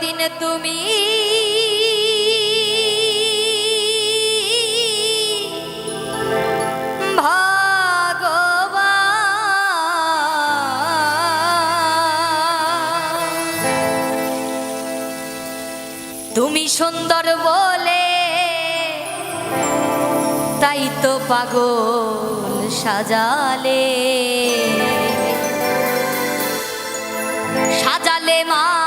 কতদিন তুমি তুমি সুন্দর বলে তাই তো পাগল সাজালে। সাজালে মা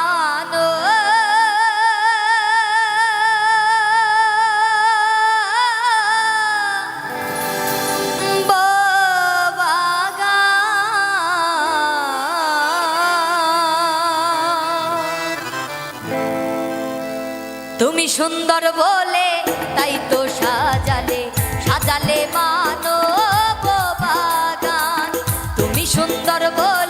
সুন্দর বলে তাই তো সাজালে সাজালে মানো বাগান। তুমি সুন্দর বলে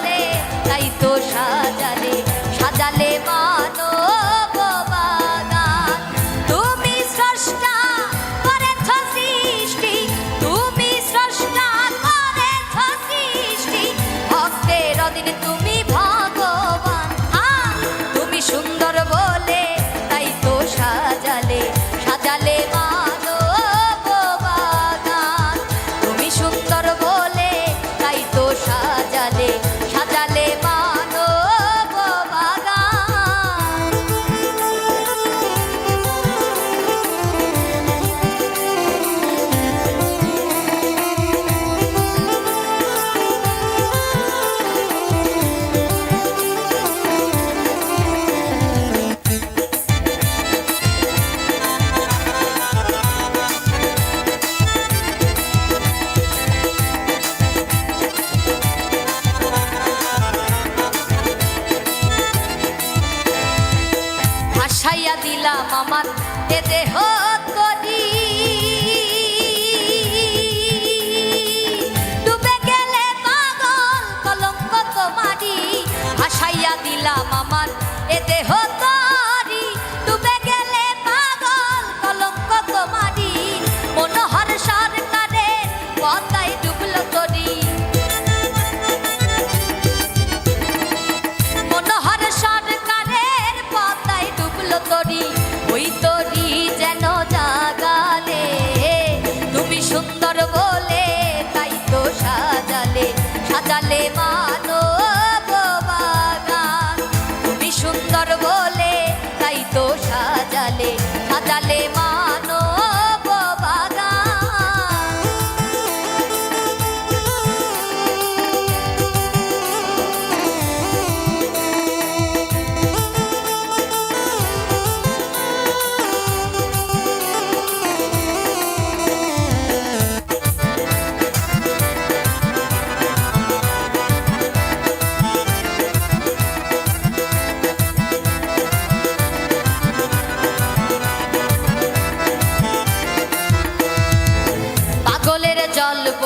আমার এ দেহ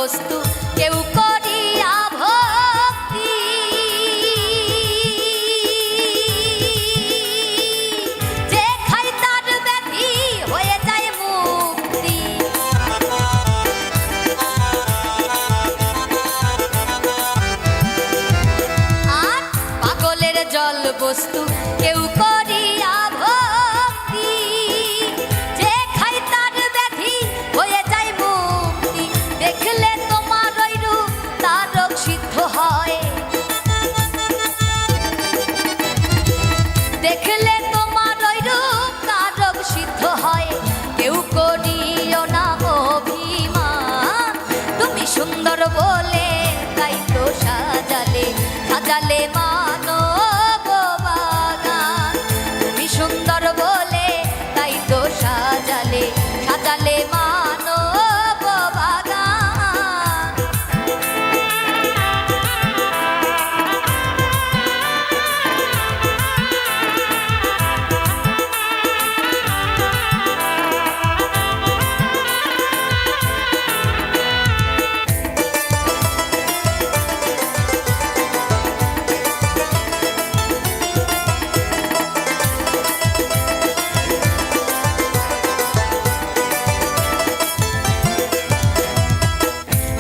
বস্তু, কেউ করিয়া ভক্তি। যে খাই তার ব্যাধি হয়ে যায় মুক্তি। আর পাগলের জল বস্তু, কেউ জালে মা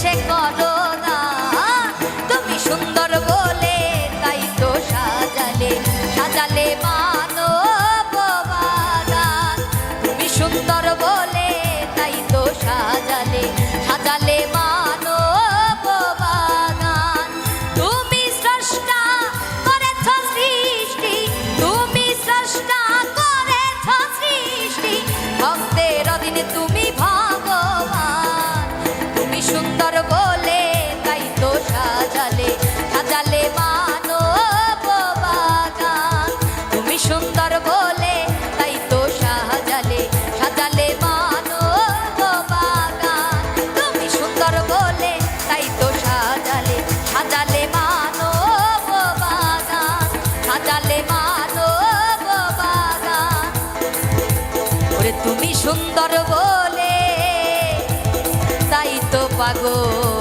চরণে এসে করো তুমি সুন্দর বলে তাই তো পাগল।